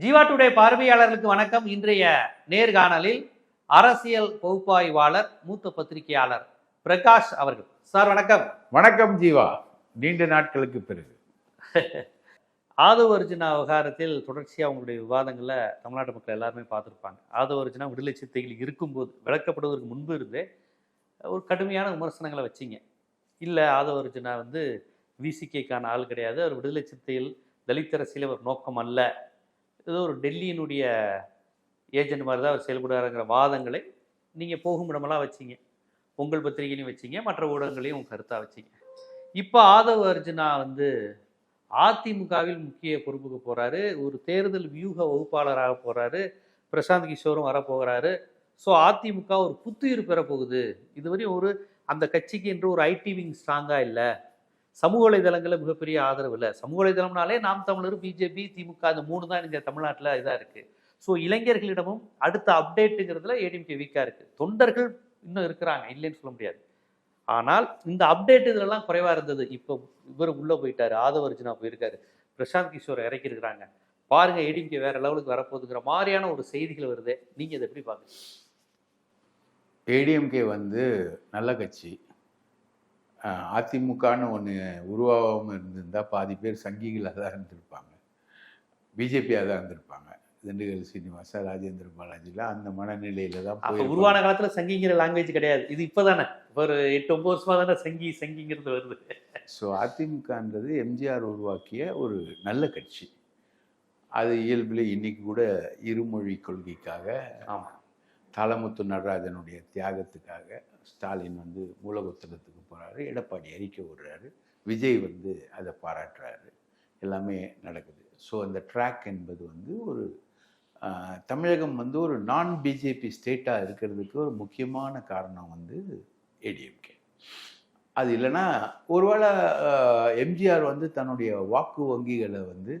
Jeeva today பார்வையாளர்களுக்கு வணக்கம். இன்றைய நேர்காணலில் அரசியல் பகுப்பாய்வாளர் மூத்த பத்திரிகையாளர் பிரகாஷ் அவர்கள். சார் வணக்கம். வணக்கம் ஜீவா. நீண்ட நாட்களுக்கு பிறகு. ஆதவ அர்ஜுனா விவகாரத்தில் தொடர்ச்சியாக உங்களுடைய விவாதங்களில் தமிழ்நாட்டு மக்கள் எல்லாருமே பார்த்துருப்பாங்க. ஆதவ அர்ஜுனா விடுதலை சிறுத்தைகள் இருக்கும்போது விளக்கப்படுவதற்கு முன்பு இருந்தே ஒரு கடுமையான விமர்சனங்களை வச்சிங்க. இல்லை ஆதவ அர்ஜுனா வந்து விசிகேக்கான ஆள் கிடையாது. அவர் விடுதலை சிறுத்தைகள் தலித் அரசியல் ஒரு நோக்கம் அல்ல. ஏதோ ஒரு டெல்லியினுடைய ஏஜென்ட் மாதிரி தான் அவர் செயல்படுறாருங்கிற வாதங்களை நீங்கள் போகும் இடமெல்லாம் வச்சீங்க. உங்கள் பத்திரிகையிலையும் வச்சீங்க மற்ற ஊடகங்களையும் உங்கள் கருத்தாக வச்சீங்க. இப்போ ஆதவ அர்ஜுனா வந்து அதிமுகவில் முக்கிய பொறுப்புக்கு போகிறாரு ஒரு தேர்தல் வியூக வகுப்பாளராக போகிறாரு பிரசாந்த் கிஷோரும் வரப்போகிறாரு ஸோ அதிமுக ஒரு புத்துயிர் பெறப்போகுது இதுவரையும் ஒரு அந்த கட்சிக்கு என்று ஒரு ஐடி விங் ஸ்ட்ராங்காக இல்லை. சமூக வலைதளங்களில் மிகப்பெரிய ஆதரவு இல்லை. சமூக வலைதளம்னாலே நாம் தமிழர் பிஜேபி திமுக இந்த மூணு தான் இங்கே தமிழ்நாட்டில் இதாக இருக்குது ஸோ இளைஞர்களிடமும் அடுத்த அப்டேட்டுங்கிறதுல ஏடிஎம்கே வீக்காக இருக்குது தொண்டர்கள் இன்னும் இருக்கிறாங்க இல்லைன்னு சொல்ல முடியாது. ஆனால் இந்த அப்டேட் இதெல்லாம் குறைவாக இருந்தது. இப்போ இவர் உள்ளே போயிட்டார் ஆதவர்ஜுனா போயிருக்காரு. பிரசாந்த் கிஷோர் இறக்கியிருக்கிறாங்க பாருங்கள் ஏடிஎம்கே வேறு லெவலுக்கு வரப்போகுதுங்கிற மாதிரியான ஒரு செய்திகள் வருது. நீங்கள் இதை எப்படி பார்க்குறீங்க? ஏடிஎம்கே வந்து நல்ல கட்சி. அதிமுகன்னு ஒன்று உருவாகாமல் இருந்திருந்தா பாதி பேர் சங்கிகளாக தான் இருந்திருப்பாங்க. பிஜேபியாக தான் இருந்திருப்பாங்க. திண்டுக்கல் சீனிவாசா ராஜேந்திர பாலாஜிலாம் அந்த மனநிலையில தான். உருவான காலத்துல சங்கிங்கிற லாங்குவேஜ் கிடையாது. இது இப்பதானே. ஒரு எட்டு ஒன்பது வருஷமா தானே சங்கி சங்கிங்கிறது வருது. ஸோ அதிமுகன்றது எம்ஜிஆர் உருவாக்கிய ஒரு நல்ல கட்சி. அது இயல்பில் இன்னைக்கு கூட இருமொழி கொள்கைக்காக ஆமா. தாளமுத்து நடராஜனுடைய தியாகத்துக்காக ஸ்டாலின் வந்து மூலகுத்தலத்துக்கு போகிறாரு எடப்பாடி அறிக்கை விடுறாரு விஜய் வந்து அதை பாராட்டுறாரு. எல்லாமே நடக்குது. ஸோ அந்த ட்ராக் என்பது வந்து ஒரு தமிழகம் வந்து ஒரு நான் பிஜேபி ஸ்டேட்டாக இருக்கிறதுக்கு ஒரு முக்கியமான காரணம் வந்து ஏடிஎம்கே அது இல்லைன்னா ஒருவேளை எம்ஜிஆர் வந்து தன்னுடைய வாக்கு வங்கிகளை வந்து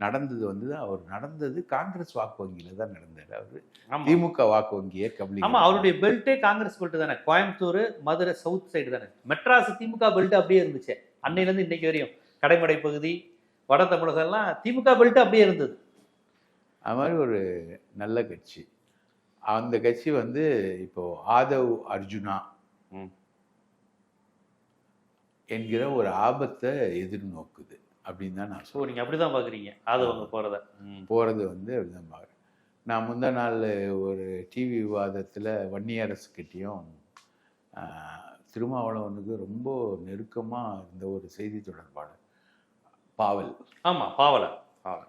நடந்தது வந்து அவர் நடந்தது காங்கிரஸ் வாக்கு வங்கியில தான் நடந்தார் அவர். திமுக வாக்கு வங்கியை கபலி ஆமா அவருடைய பெல்ட்டே காங்கிரஸ் பெல்ட் தானே. கோயம்புத்தூர் மதுரை சவுத் சைடு தானே. மெட்ராஸ் திமுக பெல்ட் அப்படியே இருந்துச்சு. அன்னையில இருந்து இன்னைக்கு வரையும். கடைமடை பகுதி வட தமிழகம் எல்லாம் திமுக பெல்ட் அப்படியே இருந்தது. அது மாதிரி ஒரு நல்ல கட்சி. அந்த கட்சி வந்து இப்போ ஆதவ் அர்ஜுனா. என்கிற ஒரு ஆபத்தை எதிர்நோக்குது. அப்படின்னு தான் நான் ஸோ நீங்க அப்படிதான் பாக்குறீங்க? ஆதவங்க போறத? போகிறது வந்து அப்படிதான் பார்க்குறேன் நான் முந்த நாள் ஒரு டிவி விவாதத்தில் வன்னியரசுக்கிட்டேயும் திருமாவளவனுக்கு ரொம்ப நெருக்கமாக இருந்த ஒரு செய்தி தொடர்பாளர் பாவல். ஆமா பாவலர் பாவலர்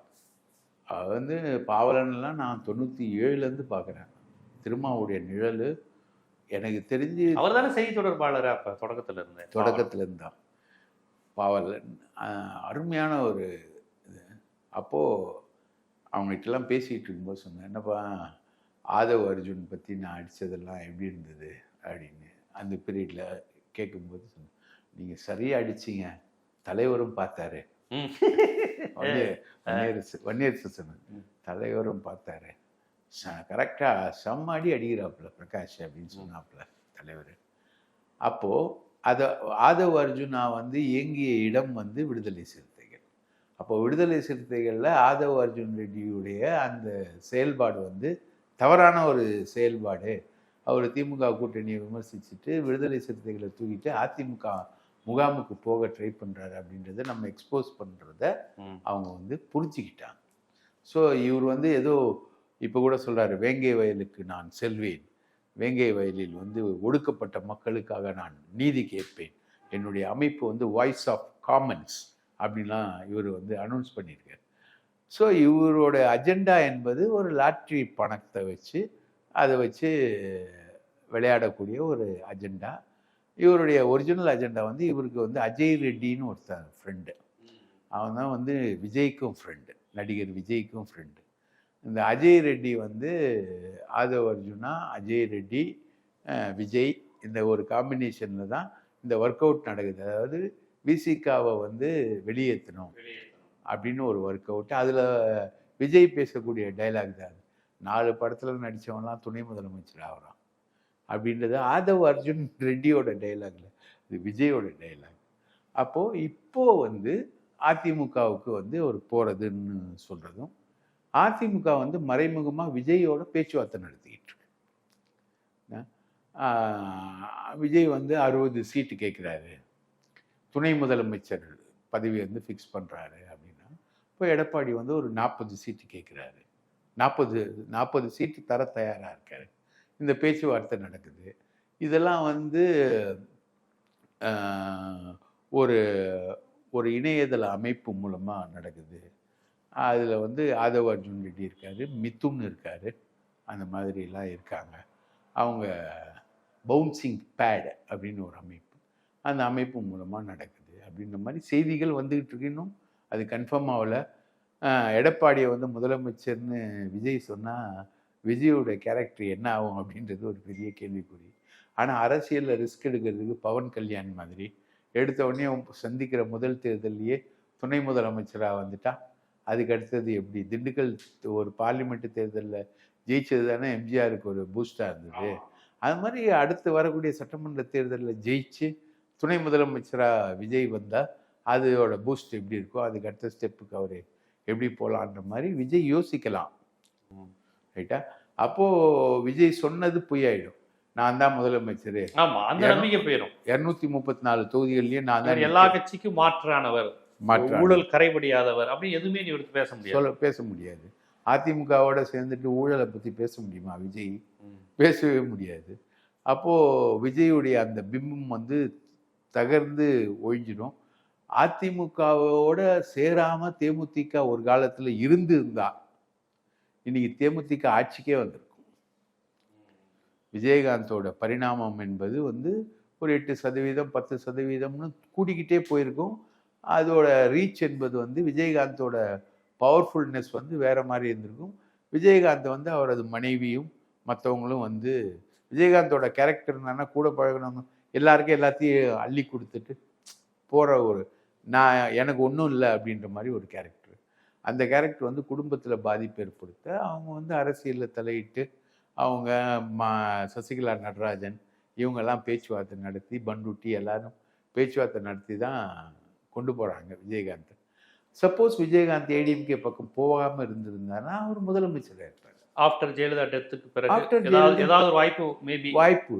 அது வந்து பாவலன்லாம் நான் தொண்ணூற்றி ஏழுலேருந்து பார்க்குறேன் திருமாவுடைய நிழல் எனக்கு தெரிஞ்சு அவர் தானே செய்தி தொடர்பாளர் அப்ப தொடக்கத்துல இருந்து? தொடக்கத்துலேருந்து தான் பாவலன் ஆஹ் அருமையான ஒரு இது. அப்போது அவங்ககிட்டலாம் பேசிகிட்டு இருக்கும்போது சொன்னேன் என்னப்பா ஆதவ் அர்ஜுன் பற்றி நான் அடித்ததெல்லாம் எப்படி இருந்தது? அப்படின்னு. அந்த பீரியடில் கேட்கும்போது சொன்னேன் நீங்கள் சரியாக அடிச்சீங்க. தலைவரும் பார்த்தாரு. வன்னியரசு சொன்னது. தலைவரும் பார்த்தாரு. கரெக்டாக செம்ம அடி அடிக்கிறாப்புல பிரகாஷ் அப்படின்னு சொன்னாப்புல தலைவர். அப்போது அதை ஆதவ் அர்ஜுனா வந்து இயங்கிய இடம் வந்து விடுதலை சிறுத்தைகள். அப்போ விடுதலை சிறுத்தைகளில் ஆதவ் அர்ஜுன் ரெட்டியுடைய அந்த செயல்பாடு வந்து தவறான ஒரு செயல்பாடு. அவர் திமுக கூட்டணியை விமர்சிச்சுட்டு விடுதலை சிறுத்தைகளை தூக்கிட்டு அதிமுக முகாமுக்கு போக ட்ரை பண்ணுறாரு அப்படின்றத நம்ம எக்ஸ்போஸ் பண்ணுறத. அவங்க வந்து புரிஞ்சுக்கிட்டாங்க. ஸோ இவர் வந்து ஏதோ இப்போ கூட சொல்றாரு வேங்கை வயலுக்கு நான் செல்வேன். வேங்கை வயலில் வந்து ஒடுக்கப்பட்ட மக்களுக்காக நான் நீதி கேட்பேன். என்னுடைய அமைப்பு வந்து வாய்ஸ் ஆஃப் காமன்ஸ் அப்படின்லாம் இவர் வந்து அனௌன்ஸ் பண்ணியிருக்காரு. ஸோ இவரோட அஜெண்டா என்பது ஒரு லாட்ரி பணத்தை வச்சு அதை வச்சு விளையாடக்கூடிய ஒரு அஜெண்டா இவருடைய ஒரிஜினல் அஜெண்டா வந்து இவருக்கு வந்து அஜய் ரெட்டின்னு ஒருத்தன் ஃப்ரெண்டு அவன் தான் வந்து விஜய்க்கும் ஃப்ரெண்டு நடிகர் விஜய்க்கும் ஃப்ரெண்டு இந்த அஜய் ரெட்டி வந்து ஆதவ் அர்ஜுனா அஜய் ரெட்டி விஜய் இந்த ஒரு காம்பினேஷனில் தான் இந்த ஒர்க் அவுட் நடக்குது. அதாவது விசிகாவை வந்து வெளியேற்றணும் அப்படின்னு ஒரு ஒர்க் அவுட் அதில் விஜய் பேசக்கூடிய டைலாக் தான் நாலு படத்தில் நடித்தவன்லாம் துணை முதலமைச்சர் ஆகிறான் அப்படின்றது ஆதவ் அர்ஜுன் ரெட்டியோட டைலாக்ல இது விஜயோட டைலாக் அப்போது இப்போ வந்து அதிமுகவுக்கு வந்து ஒரு போகிறதுன்னு சொல்கிறதும் அதிமுக வந்து மறைமுகமாக விஜயோட பேச்சுவார்த்தை நடத்திக்கிட்டு இருக்கு. விஜய் வந்து அறுபது சீட்டு கேட்குறாரு துணை முதலமைச்சர் பதவி வந்து ஃபிக்ஸ் பண்ணுறாரு அப்படின்னா இப்போ எடப்பாடி வந்து ஒரு நாற்பது சீட்டு கேட்குறாரு நாற்பது நாற்பது சீட்டு தர தயாராக இருக்காரு. இந்த பேச்சுவார்த்தை நடக்குது. இதெல்லாம் வந்து ஒரு ஒரு இணையதள அமைப்பு மூலமாக நடக்குது. அதில் வந்து ஆதவ் அர்ஜுன் ரெட்டி இருக்கார் மித்துன்னு இருக்கார். அந்த மாதிரிலாம் இருக்காங்க. அவங்க பவுன்சிங் பேட் அப்படின்னு ஒரு அமைப்பு. அந்த அமைப்பு மூலமாக நடக்குது. அப்படின்ற மாதிரி செய்திகள் வந்துக்கிட்டு இருக்கு இன்னும். அது கன்ஃபார்ம் ஆகலை. எடப்பாடியை வந்து முதலமைச்சர்னு விஜய் சொன்னால் விஜயோட கேரக்டர் என்ன ஆகும் அப்படின்றது ஒரு பெரிய கேள்விக்குறி. ஆனால் அரசியலில் ரிஸ்க் எடுக்கிறதுக்கு பவன் கல்யாண் மாதிரி எடுத்த உடனே அவங்க சந்திக்கிற முதல் தேர்தலையே துணை முதலமைச்சராக வந்துட்டா. அதுக்கு அடுத்தது எப்படி? திண்டுக்கல் ஒரு பார்லிமெண்ட் தேர்தலில் ஜெயிச்சது தானே எம்ஜிஆருக்கு ஒரு பூஸ்டாக இருந்தது. அது மாதிரி அடுத்து வரக்கூடிய சட்டமன்ற தேர்தலில் ஜெயிச்சு துணை முதலமைச்சராக விஜய் வந்தால் அதோட பூஸ்ட் எப்படி இருக்கோ அதுக்கு அடுத்த ஸ்டெப்புக்கு அவர் எப்படி போகலான்ற மாதிரி விஜய் யோசிக்கலாம். ரைட்டா? அப்போது விஜய் சொன்னது பொய்யாயிடும். நான் தான் முதலமைச்சர். ஆமா அந்த நம்பிக்கை போயிடும் இரநூத்தி முப்பத்தி நாலு தொகுதிகள்லயும் நான் தான் எல்லா கட்சிக்கும் மாற்றானவர். மாற்றான் ஊழல் கரைபடியாதவர் அப்படி எதுவுமே எடுத்து பேச முடியாது. சொல்ல பேச முடியாது. அதிமுகவோட சேர்ந்துட்டு ஊழலை பத்தி பேச முடியுமா விஜய். பேசவே முடியாது. அப்போ விஜயுடைய அந்த பிம்பம் வந்து தகர்ந்து ஒழிஞ்சிடும். அதிமுகவோட சேராம தேமுதிக ஒரு காலத்துல இருந்து இருந்தா இன்னைக்கு தேமுதிக ஆட்சிக்கே வந்திருக்கும். விஜயகாந்தோட பரிணாமம் என்பது வந்து ஒரு எட்டு சதவீதம் பத்து சதவீதம்னு கூடிக்கிட்டே போயிருக்கும். அதோட ரீச் என்பது வந்து விஜயகாந்தோட பவர்ஃபுல்னஸ் வந்து வேறு மாதிரி இருந்திருக்கும். விஜயகாந்த் வந்து அவரது மனைவியும் மற்றவங்களும் வந்து விஜயகாந்தோட கேரக்டர் என்னன்னா கூட பழகணும் எல்லாருக்கும் எல்லாத்தையும் அள்ளி கொடுத்துட்டு போகிற ஒரு நான் எனக்கு ஒன்றும் இல்லை அப்படின்ற மாதிரி ஒரு கேரக்டர் அந்த கேரக்டர் வந்து குடும்பத்தில் பாதிப்பு ஏற்படுத்த அவங்க வந்து அரசியலில் தலையிட்டு அவங்க மா சசிகலா நடராஜன் இவங்கெல்லாம் பேச்சுவார்த்தை நடத்தி பண்டுட்டி எல்லாரும் பேச்சுவார்த்தை நடத்தி தான் கொண்டு போகிறாங்க விஜயகாந்த். சப்போஸ் விஜயகாந்த் ஏடிஎம்கே பக்கம் போகாமல் இருந்திருந்தாருன்னா அவர் முதலமைச்சராக இருப்பார். ஆஃப்டர் ஜெயலலிதா டெத்துக்கு பிறகு ஏதாவது வாய்ப்பு மேபி வாய்ப்பு.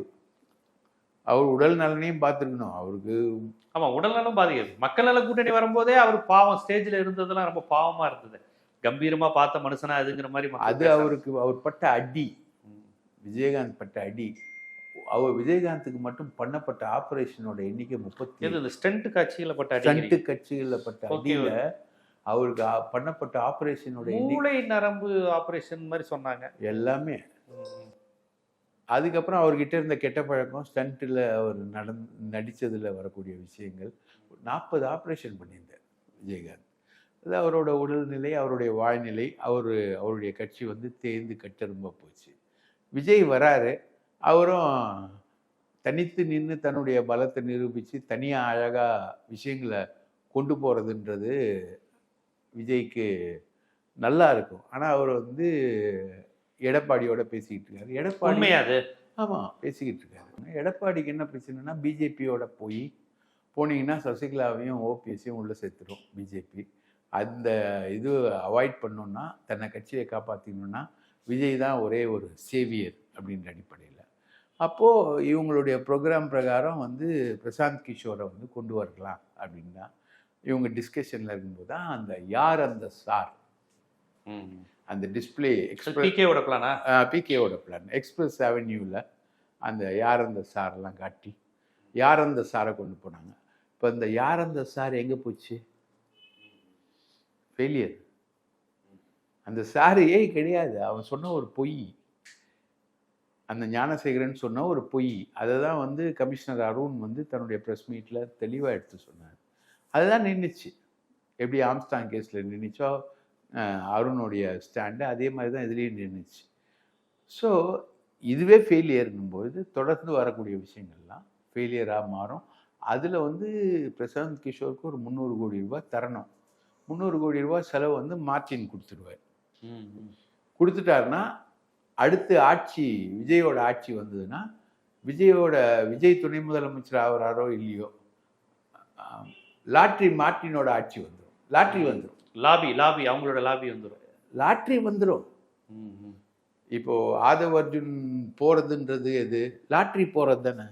அவர் உடல் நலனையும் பார்த்துருக்கணும். அவருக்கு ஆமா உடல்நலம் பாதிக்குது. மக்கள் நல கூட்டணி வரும்போதே அவர் பாவம் ஸ்டேஜ்ல இருந்ததெல்லாம் ரொம்ப பாவமா இருந்தது. கம்பீரமா பார்த்த மனுஷனா அதுங்கிற மாதிரி அது. அவருக்கு அவர் பட்ட அடி. விஜயகாந்த் பட்ட அடி. அவர் விஜயகாந்துக்கு மட்டும் பண்ணப்பட்ட ஆபரேஷனோட எண்ணிக்கை முப்பத்தி ஸ்டென்ட் காட்சியில பட்ட அடிக்கடி? கட்சிகளில் பட்ட அடியில அவருக்கு பண்ணப்பட்ட ஆபரேஷனோட மூளை நரம்பு ஆபரேஷன் மாதிரி சொன்னாங்க. எல்லாமே. அதுக்கப்புறம் அவர்கிட்ட இருந்த கெட்ட பழக்கம் ஸ்டண்ட்டில் அவர் நடந் நடித்ததில் வரக்கூடிய விஷயங்கள். நாற்பது ஆப்ரேஷன் பண்ணியிருந்தார் விஜயகாந்த். அது அவரோட உடல்நிலை அவருடைய வாழ்நிலை அவர் அவருடைய கட்சி வந்து தேய்ந்து கட்டெரும்ப போச்சு. விஜய் வராரு அவரும் தனித்து நின்று தன்னுடைய பலத்தை நிரூபித்து தனியாக அழகாக விஷயங்களை கொண்டு போகிறதுன்றது விஜய்க்கு நல்லா இருக்கும். ஆனால் அவர் வந்து எடப்பாடியோட பேசிக்கிட்டு இருக்காரு. எடப்பாடி அது? ஆமாம் பேசிக்கிட்டு இருக்காரு. எடப்பாடிக்கு என்ன பிரச்சனைனா பிஜேபியோட போய் போனீங்கன்னா சசிகலாவையும் ஓபிஎஸ்ஸையும் உள்ளே சேர்த்துரும் பிஜேபி. அந்த இது அவாய்ட் பண்ணோன்னா தன்னை கட்சியை காப்பாற்றிக்கணும்னா விஜய் தான் ஒரே ஒரு சேவியர் அப்படின்ற அடிப்படையில். அப்போது இவங்களுடைய ப்ரோக்ராம் பிரகாரம் வந்து பிரசாந்த் கிஷோரை வந்து கொண்டு வரலாம் அப்படின்னா இவங்க டிஸ்கஷனில் இருக்கும்போது தான் அந்த யார் அந்த சார்? அந்த டிஸ்பிளே எக்ஸ்பிரஸ் பிகேவோட பிளானா பிகேவோட பிளான் எக்ஸ்பிரஸ் அவென்யூவில் அந்த யார் அந்த சாரெல்லாம் காட்டி யார் அந்த சாரை கொண்டு போனாங்க? இப்போ இந்த யார் அந்த சார் எங்கே போச்சு? ஃபெயிலியர் அந்த சாரு ஏய் கிடையாது. அவன் சொன்ன ஒரு பொய். அந்த ஞானசேகரன் சொன்ன ஒரு பொய் அதை தான் வந்து கமிஷனர் அருண் வந்து தன்னுடைய ப்ரெஸ் மீட்டில் தெளிவாக எடுத்து சொன்னார். அதுதான் நின்றுச்சு எப்படி ஆம்ஸ்டாங் கேஸில் நின்றுச்சோ அருணுடைய ஸ்டாண்டு அதே மாதிரி தான் இதுலேயும் நின்றுச்சு ஸோ இதுவே ஃபெயிலியருங்கும்போது தொடர்ந்து வரக்கூடிய விஷயங்கள்லாம் ஃபெயிலியராக மாறும். அதில் வந்து பிரசாந்த் கிஷோருக்கு ஒரு முந்நூறு கோடி ரூபாய் தரணும். முந்நூறு கோடி ரூபாய் செலவு வந்து மார்டின் கொடுத்துருவார். கொடுத்துட்டாருன்னா அடுத்து ஆட்சி விஜயோட ஆட்சி வந்ததுன்னா விஜயோட விஜய் துணை முதலமைச்சர் ஆகிறாரோ இல்லையோ லாட்ரி மார்ட்டினோட ஆட்சி வந்துடும் லாட்ரி வந்துடும் லாபி லாபி அவங்களோட லாபி வந்துரும். லாட்ரி வந்துடும். இப்போ ஆதவ அர்ஜுன் போறதுன்றது எது? லாட்ரி போறது தானே.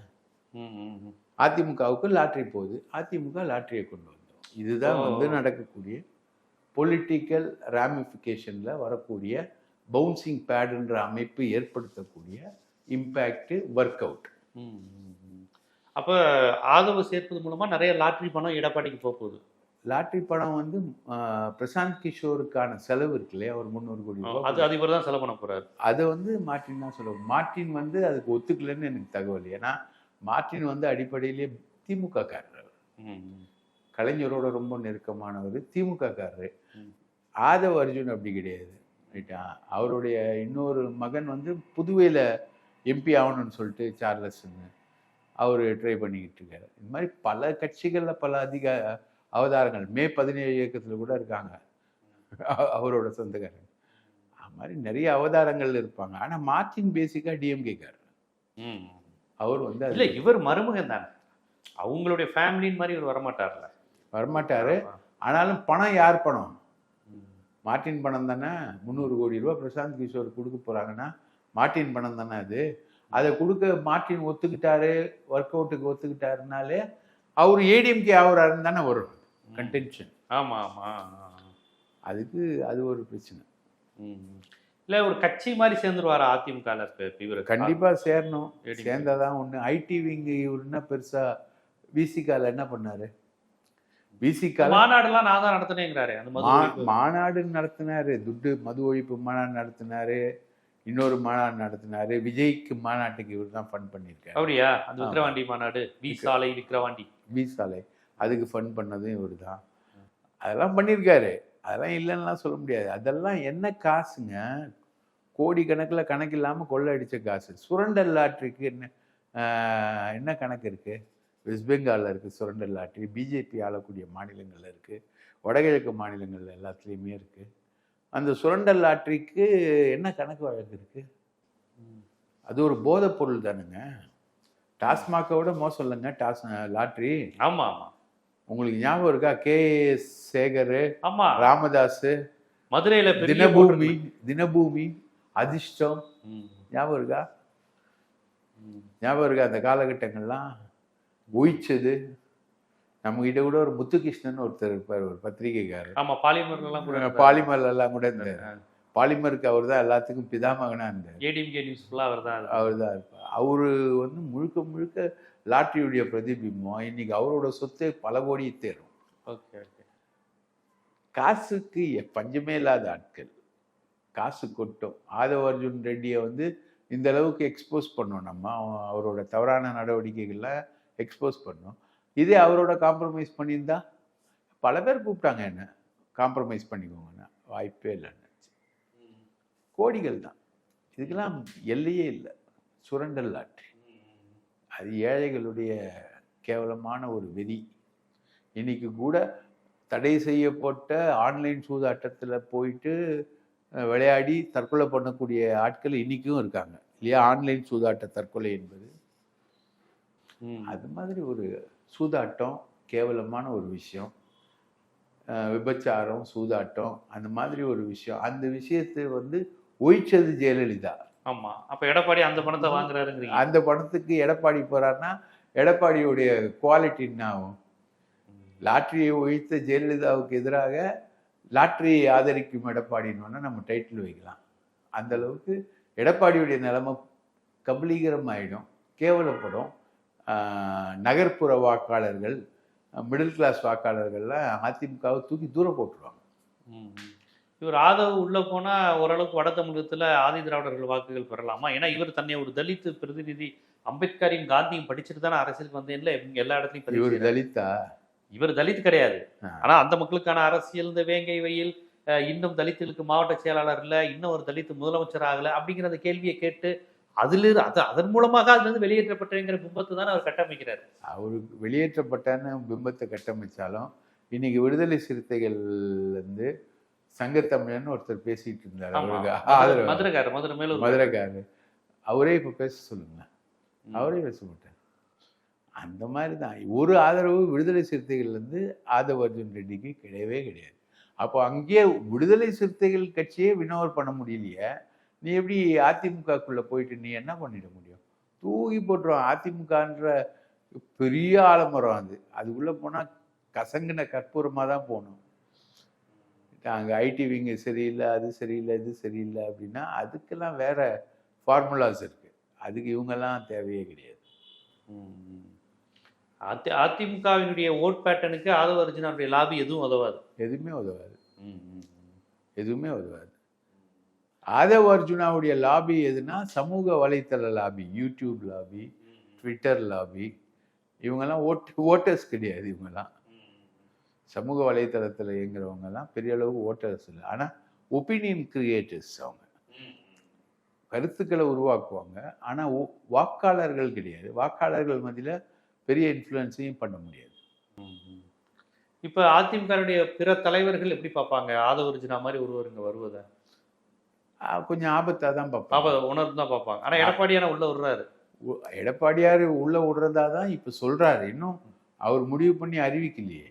அதிமுகவுக்கு லாட்ரி போகுது. அதிமுக லாட்ரியை கொண்டு வந்தோம் இதுதான். வந்து நடக்கக்கூடிய பொலிட்டிக்கல் ராமிஃபிகேஷன்ல வரக்கூடிய பவுன்சிங் பேடுன்ற அமைப்பு ஏற்படுத்தக்கூடிய இம்பேக்ட் ஒர்க் அவுட். அப்ப ஆதரவு சேர்ப்பது மூலமா நிறைய லாட்டரி பணம் எடப்பாடிக்கு போக போகுது. லாட்ரி பணம் வந்து பிரசாந்த் கிஷோருக்கான செலவு இருக்கு இல்லையா? ஒரு முந்நூறு கோடி அது அது இவர் தான் செலவு பண்ண போறாரு. அதை வந்து மார்ட்டின் தான் சொல்லுவோம் மார்ட்டின் வந்து அதுக்கு ஒத்துக்கலைன்னு எனக்கு தகவல். ஏன்னா மார்ட்டின் வந்து அடிப்படையிலேயே திமுக காரர். கலைஞரோட ரொம்ப நெருக்கமானவர் திமுக காரரு. ஆதவ் அர்ஜுன் அப்படி கிடையாது. ரைட்டா? அவருடைய இன்னொரு மகன் வந்து புதுவையில் எம்பி ஆகணும்னு சொல்லிட்டு சார்லஸ்ன்னு அவர் ட்ரை பண்ணிக்கிட்டு இருக்காரு. இந்த மாதிரி பல கட்சிகளில் பல அதிக அவதாரங்கள். மே பதினேழு இயக்கத்தில் கூட இருக்காங்க. அவரோட சொந்தக்காரங்க அது மாதிரி நிறைய அவதாரங்கள் இருப்பாங்க. ஆனால் மார்ட்டின் பேசிக்காக டிஎம்கே காரர் ம். அவர் வந்து இல்ல இவர் மருமகன் தானே. அவங்களுடைய ஃபேமிலின் மாதிரி இவர் வரமாட்டார்ல. வரமாட்டாரு. ஆனாலும் பணம் யார் பணம். மார்ட்டின் பணம் தானே? முந்நூறு கோடி ரூபா பிரசாந்த் கிஷோர் கொடுக்க போறாங்கன்னா மார்ட்டின் பணம் தானே அது? அதை கொடுக்க மார்ட்டின் ஒத்துக்கிட்டாரு ஒர்க் அவுட்டுக்கு ஒத்துக்கிட்டாருனாலே அவர் ஏடிஎம்கே ஆகுறாருன்னு தானே வரும். கன்டென்ஷன் ஆமா ஆமா. ஆ, ஆ. அதுக்கு அது ஒரு பிரச்சனை. இல்ல ஒரு கட்சி மாதிரி சேர்ந்துருவாரா அதிமுக இவர் கண்டிப்பா சேரணும். சேர்ந்தாதான் ஒண்ணு. ஐடி விங் இவர் என்ன பெருசா விசிகால என்ன பண்ணாரு? விசிகால மாநாடுலாம் நான் தான் நடத்தினேங்கிறாரு அந்த. மாநாடு நடத்தினாரு துட்டு மது ஒழிப்பு மாநாடு நடத்தினாரு இன்னொரு மாநாடு நடத்தினாரு விஜய்க்கு மாநாட்டுக்கு இவர் தான் ஃபண்ட் பண்ணியிருக்காரு. அப்படியா? அந்த விக்கிரவாண்டி மாநாடு வி சாலை விக்கிரவாண்டி. வி சாலை அதுக்கு ஃபண்ட் பண்ணதும் இவர் தான். அதெல்லாம் பண்ணியிருக்காரு. அதெல்லாம் இல்லைன்னுலாம் சொல்ல முடியாது. அதெல்லாம் என்ன காசுங்க? கோடி கணக்கில் கணக்கு இல்லாமல் கொள்ளை அடித்த காசு. சுரண்டல் லாட்ரிக்கு என்ன என்ன கணக்கு இருக்கு? வெஸ்ட் பெங்காலில் இருக்குது சுரண்டல் லாட்ரி பிஜேபி ஆளக்கூடிய மாநிலங்களில் இருக்குது வடகிழக்கு மாநிலங்கள் எல்லாத்துலேயுமே இருக்குது அந்த சுரண்டல் லாட்ரிக்கு என்ன கணக்கு வழக்கு இருக்குது அது ஒரு போதைப் பொருள் தானுங்க. டாஸ்மாகை விட மோசம் இல்லைங்க டாஸ் லாட்ரி. ஆமா ஆமா. உங்களுக்கு ஞாபகம் இருக்கா? கே. எஸ் சேகர் ஆமா. ராமதாஸ் மதுரையில தினபூமி தினபூமி அதிர்ஷ்டம். ஞாபகம் இருக்கா. ஞாபகம் இருக்கா அந்த காலகட்டங்கள்லாம்? உயிச்சது நம்ம கிட்ட கூட ஒரு முத்துகிருஷ்ணன் ஒருத்தர் இருப்பார் ஒரு பத்திரிகைக்காரர். ஆமா பாலிமர் எல்லாம் கூட பாலிமர் எல்லாம் கூட இந்த பாலிமருக்கு அவர் தான் எல்லாத்துக்கும் பிதாமகனா இருந்தார். ஏடிஎம்கே நியூஸ் ஃபுல்லா அவர் தான் அவர் தான் இருப்பார். அவரு வந்து முழுக்க முழுக்க லாட்டரியுடைய பிரதிபிம்பம். இன்னைக்கு அவரோட சொத்து பல கோடி தேரும். Okay okay. காசுக்கு பஞ்சமே இல்லாத ஆட்கள். காசு கொட்டும். ஆதவ அர்ஜுன் ரெட்டியை வந்து இந்த அளவுக்கு எக்ஸ்போஸ் பண்ணோம் நம்ம. அவ- அவரோட தவறான நடவடிக்கைகளை எக்ஸ்போஸ் பண்ணோம். இதே அவரோட காம்ப்ரமைஸ் பண்ணியிருந்தா பல பேர் கூப்பிட்டாங்க என்ன காம்ப்ரமைஸ் பண்ணிக்கோங்கன்னா. வாய்ப்பே இல்லைன்னு கோடிகள் தான். இதுக்கெல்லாம் எல்லையே இல்லை. சுரண்டல் ஆற்றி அது ஏழைகளுடைய கேவலமான ஒரு வெறி இன்னைக்கு கூட தடை செய்யப்பட்ட ஆன்லைன் சூதாட்டத்தில் போயிட்டு விளையாடி தற்கொலை பண்ணக்கூடிய ஆட்கள் இன்றைக்கும் இருக்காங்க. இல்லையா? ஆன்லைன் சூதாட்ட தற்கொலை என்பது. அது மாதிரி ஒரு சூதாட்டம் கேவலமான ஒரு விஷயம். விபச்சாரம் சூதாட்டம் அந்த மாதிரி ஒரு விஷயம். அந்த விஷயத்தை வந்து ஒழிச்சது ஜெயலலிதா. ஆமா. அப்ப எடப்பாடி அந்த பணத்தை வாங்குறாருங்கிறீங்க. அந்த பணத்துக்கு எடப்பாடி போறாருன்னா எடப்பாடியுடைய குவாலிட்டி என்ன ஆகும் லாட்டரியை ஒழித்த ஜெயலலிதாவுக்கு எதிராக லாட்டரியை ஆதரிக்கும் எடப்பாடின்னு நம்ம டைட்டில் வைக்கலாம். அந்த அளவுக்கு எடப்பாடியுடைய நிலைமை கபலீகரம் ஆயிடும் கேவலப்படும். நகர்ப்புற வாக்காளர்கள் மிடில் கிளாஸ் வாக்காளர்கள்லாம் அதிமுகவை தூக்கி தூரம் போட்டுருவாங்க. இவர் ஆதவ் உள்ள போனா ஓரளவுக்கு வட தமிழகத்துல ஆதி திராவிடர்கள் வாக்குகள் பெறலாமா ஏன்னா இவர் தன்னை ஒரு தலித் பிரதிநிதி அம்பேத்கரையும் காந்தியும் படிச்சுட்டு தானே அரசியலுக்கு வந்தேன்ல இவங்க எல்லா இடத்துலயும் இவர். தலித்தா இவர் தலித் கிடையாது ஆ. ஆனா அந்த மக்களுக்கான அரசியல் இந்த வேங்கை வயல் இன்னும் தலித்துகளுக்கு மாவட்ட செயலாளர் இல்ல இன்னும் ஒரு தலித் முதலமைச்சர் ஆகல அப்படிங்கிற அந்த கேள்வியை கேட்டு அதுல இரு- அது அதன் மூலமாக அதுல இருந்து வெளியேற்றப்பட்டங்கிற பிம்பத்தை தானே அவர் கட்டமைக்கிறார். அவருக்கு வெளியேற்றப்பட்டன்னு பிம்பத்தை கட்டமைச்சாலும் இன்னைக்கு விடுதலை சிறுத்தைகள் வந்து சங்கத்தமிழன் ஒருத்தர் பேசிட்டு இருந்தார். அவருக்கு மதுரைக்காரர் மதுரை மேலும் மதுரைக்காரர். அவரே இப்ப பேச சொல்லுங்க அவரே பேச மாட்டார். அந்த மாதிரி தான் ஒரு ஆதரவு விடுதலை சிறுத்தைகள்ல இருந்து ஆதவ அர்ஜுன் ரெட்டிக்கு கிடையவே கிடையாது. அப்போ அங்கேயே விடுதலை சிறுத்தைகள் கட்சியே வினோவர் பண்ண முடியலையே. நீ எப்படி அதிமுகக்குள்ள போயிட்டு நீ என்ன பண்ணிட முடியும்? தூக்கி போட்டுருவான். அதிமுகன்ற பெரிய ஆலமரம் அது. அதுக்குள்ள போனா கசங்கின கற்பூரமா தான் போகணும். அங்கே ஐடி விங்கு சரியில்லை அது சரியில்லை இது சரியில்லை அப்படின்னா அதுக்கெல்லாம் வேற ஃபார்முலாஸ் இருக்கு. அதுக்கு இவங்கெல்லாம் தேவையே கிடையாது. அதி அதிமுகவினுடைய ஓட் பேட்டர்னுக்கு ஆதவ அர்ஜுனாவுடைய லாபி எதுவும் உதவாது. எதுவுமே உதவாது. எதுவுமே உதவாது. அதை அர்ஜுனாவுடைய லாபி எதுனா சமூக வலைத்தள lobby YouTube lobby Twitter lobby இவங்கெல்லாம் ஓட்டு ஓட்டர்ஸ் கிடையாது இவங்கெல்லாம். சமூக வலைத்தளத்தில் இயங்குறவங்கெல்லாம் பெரிய அளவுக்கு ஓட்டர்ஸ் இல்லை. ஆனால் ஒப்பீனியன் கிரியேட்டர்ஸ் அவங்க. கருத்துக்களை உருவாக்குவாங்க. ஆனால் வாக்காளர்கள் கிடையாது. வாக்காளர்கள் மத்தியில் பெரிய இன்ஃப்ளூயன்ஸையும் பண்ண முடியாது. இப்போ அதிமுகவுடைய பிற தலைவர்கள் எப்படி பார்ப்பாங்க? ஆதவர்ஜினா மாதிரி ஒருவர் இங்கே வருவதை. கொஞ்சம் ஆபத்தாக தான் பார்ப்பாங்க. உணர்ந்து தான் பார்ப்பாங்க. ஆனா எடப்பாடியான உள்ள வர்றாரு உ- எடப்பாடியார் உள்ள விடுறதா தான் இப்போ சொல்றாரு. இன்னும் அவர் முடிவு பண்ணி அறிவிக்கலையே.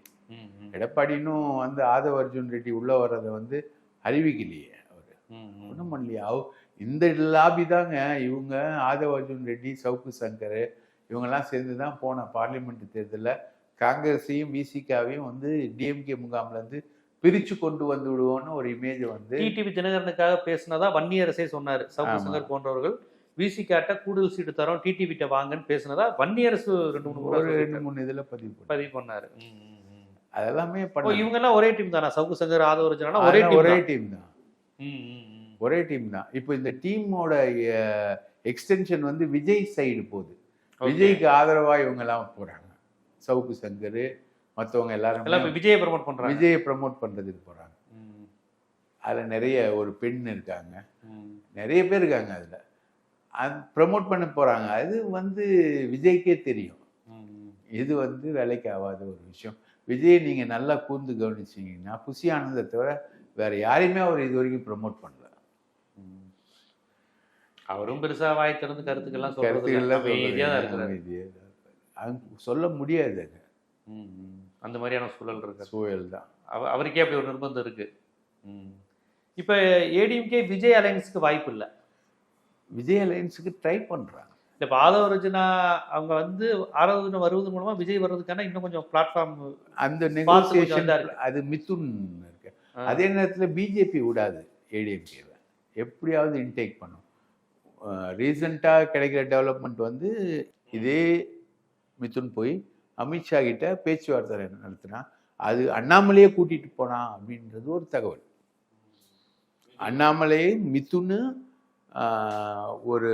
எடப்பாடி இன்னும் வந்து ஆதவ அர்ஜுன் ரெட்டி உள்ள வர்றதை வந்து அறிவிக்கலையே அவர். ஒன்றும் பண்ணலையே. அவ இந்த லாபி தாங்க இவங்க ஆதவ அர்ஜுன் ரெட்டி சவுக்கு சங்கர் இவங்கெல்லாம் சேர்ந்து தான் போன பார்லிமெண்ட் தேர்தலில் காங்கிரஸையும் விசிகாவையும் வந்து டிஎம்கே முகாம்ல இருந்து பிரிச்சு கொண்டு வந்து விடுவோம்னு ஒரு இமேஜ் வந்து டிடிவி தினகரனுக்காக பேசினதா வன்னியரசே சொன்னாரு. சவுக்கு. சங்கர் போன்றவர்கள் விசி காட்ட கூடுதல் சீட்டு தரோம் டிடிவிட்ட வாங்கன்னு பேசினதா வன்னியரசு ரெண்டு மூணு ஒரு ரெண்டு. மூணு இதுல பதிவு பதிவு பண்ணாரு. அதெல்லாமே பண்ண இவங்க எல்லாம் ஒரே டீம் தானா? சவுக்கு சங்கர் ஆதவ ஒரே டீம் ஒரே ஒரே டீம் தான். ஒரே டீம் தான். இப்போ இந்த டீமோட எக்ஸ்டென்ஷன் வந்து விஜய் சைடு போகுது. விஜய்க்கு ஆதரவா இவங்க எல்லாம் போறாங்க. சவுக்கு சங்கர் மற்றவங்க எல்லாரும் விஜயை ப்ரமோட் பண்றாங்க. விஜயை ப்ரமோட் பண்றதுக்கு போறாங்க. அதுல நிறைய ஒரு பெண் இருக்காங்க. நிறைய பேர் இருக்காங்க அதுல. அது ப்ரமோட் பண்ண போறாங்க. அது வந்து விஜய்க்கே தெரியும். இது வந்து வேலைக்கு ஆகாத ஒரு விஷயம். விஜய் நீங்க நல்லா கூர்ந்து கவனிச்சீங்கன்னா புசி ஆனந்தை தவிர வேற யாரையுமே அவர் இது வரைக்கும் ப்ரமோட் பண்ணல. அவரும் பெருசா வாய் திறந்து கருத்துக்கெல்லாம் கருத்துக்கள்லாம் அமைதியா தான் சொல்றது இருக்கிறாரு. அமைதியா தான் இருக்காரு. அது சொல்ல முடியாது அது. அந்த மாதிரியான சூழல் இருக்கு. சூழல் தான். அவ- அவருக்கே அப்படி ஒரு நிர்பந்தம் இருக்கு. ம். இப்ப ஏடிஎம்கே விஜய் அலையன்ஸ்க்கு வாய்ப்பு இல்ல. விஜய் அலையன்ஸுக்கு ட்ரை பண்றாங்க. இல்ல இப்ப ஆதவ அர்ஜுனா அவங்க வந்து ஆதவ வருவது மூலமா விஜய் வர்றதுக்கான இன்னும் கொஞ்சம் பிளாட்ஃபார்ம் அந்த நெகோசியேஷன். அது மிதுன் இருக்கு. அதே நேரத்தில் பிஜேபி விடாது ஏடிஎம்கேவை எப்படியாவது இன்டேக் பண்ணும். ரீசண்டாக கிடைக்கிற டெவலப்மெண்ட் வந்து இதே மிதுன் போய் அமித்ஷா கிட்ட பேச்சுவார்த்தை நடத்தினா அது அண்ணாமலையே கூட்டிட்டு போனா அப்படின்றது ஒரு தகவல். அண்ணாமலை மித்துன்னு ஒரு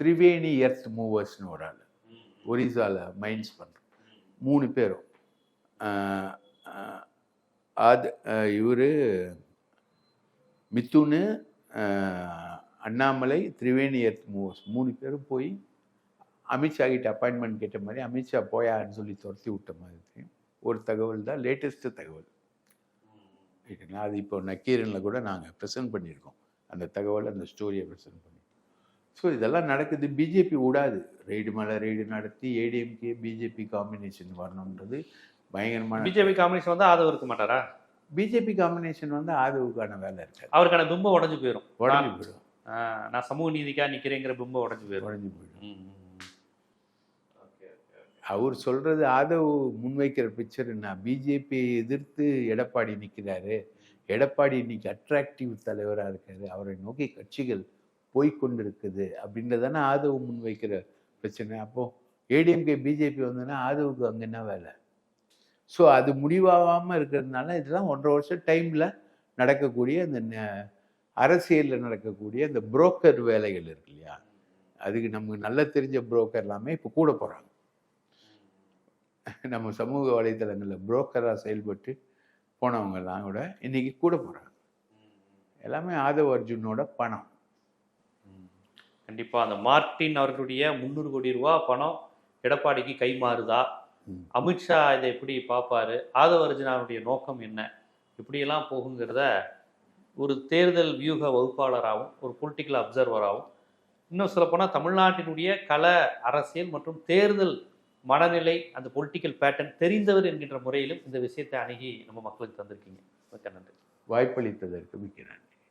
திரிவேணி எர்த் மூவர்ஸ்னு ஒரு ஆள். ஒரிசால மைன்ஸ் பண்ணுற மூணு பேரும். அது இவர் மித்துன்னு அண்ணாமலை திரிவேணி எர்த் மூவர்ஸ் மூணு பேரும் போய் அமித்ஷா கிட்ட அப்பாயின்மெண்ட் கேட்ட மாதிரி அமித்ஷா போயான்னு சொல்லி துரத்தி விட்ட மாதிரி ஒரு தகவல் தான் லேட்டஸ்ட் தகவல். ரைட்டுங்களா அது இப்போ நக்கீரனில் கூட நாங்கள் ப்ரெசென்ட் பண்ணியிருக்கோம். அந்த தகவல் அந்த ஸ்டோரியை ப்ரெசென்ட் பண்ணி. ஸோ இதெல்லாம் நடக்குது. பிஜேபி விடாது ரெய்டு மேலே ரெய்டு நடத்தி ஏடிஎம்கே பிஜேபி காம்பினேஷன் வரணுன்றது பயங்கரமான பிஜேபி காம்பினேஷன் வந்து ஆதவ இருக்க மாட்டாரா? பிஜேபி காம்பினேஷன் வந்து ஆதவுக்கான வேலை இருக்காது அவருக்கான பிம்பம் உடஞ்சு போயிடும் உடஞ்சி போயிடும் நான் சமூக நீதிக்கா நிக்கிறேங்கிற பிம்பம் உடஞ்சு போயிடும் உடஞ்சி போயிடும். அவர் சொல்கிறது ஆதவ் முன்வைக்கிற பிக்சர் என்ன? பிஜேபியை எதிர்த்து எடப்பாடி நிற்கிறாரு எடப்பாடி இன்னைக்கு அட்ராக்டிவ் தலைவராக இருக்காரு. அவரை நோக்கி கட்சிகள் போய்க்கொண்டிருக்குது அப்படின்றதானே ஆதவ் முன்வைக்கிற பிரச்சனை. அப்போது ஏடிஎம்கே பிஜேபி வந்ததுன்னா ஆதவுக்கு அங்கே என்ன வேலை? ஸோ அது முடிவாகாமல் இருக்கிறதுனால இதெல்லாம் ஒன்றரை வருஷம் டைமில் நடக்கக்கூடிய அந்த அரசியலில் நடக்கக்கூடிய அந்த புரோக்கர் வேலைகள் இருக்கு இல்லையா? அதுக்கு நமக்கு நல்லா தெரிஞ்ச புரோக்கர் எல்லாமே இப்போ கூட போகிறாங்க நம்ம சமூக வலைத்தளங்களில் புரோக்கராக செயல்பட்டு போனவங்கெல்லாம் கூட இன்னைக்கு கூட போகிறாங்க எல்லாமே ஆதவ் அர்ஜுனோட பணம். கண்டிப்பா. அந்த மார்டின் அவர்களுடைய முந்நூறு கோடி ரூபா பணம் எடப்பாடிக்கு கை மாறுதா? ம். அமித்ஷா இதை எப்படி பார்ப்பாரு? ஆதவ அர்ஜுனாவுடைய நோக்கம் என்ன? இப்படியெல்லாம் போகுங்கிறத ஒரு தேர்தல் வியூக வகுப்பாளராகவும் ஒரு பொலிட்டிக்கல் அப்சர்வராகவும் இன்னும் சொல்லப்போனால் தமிழ்நாட்டினுடைய கள அரசியல் மற்றும் தேர்தல் மனநிலை அந்த பொலிட்டிக்கல் பேட்டர்ன் தெரிந்தவர் என்கின்ற முறையிலும் இந்த விஷயத்தை அணுகி நம்ம மக்களுக்கு தந்திருக்கீங்க. மிக்க நன்றி. வாய்ப்பளித்ததற்கு மிக்க நன்றி.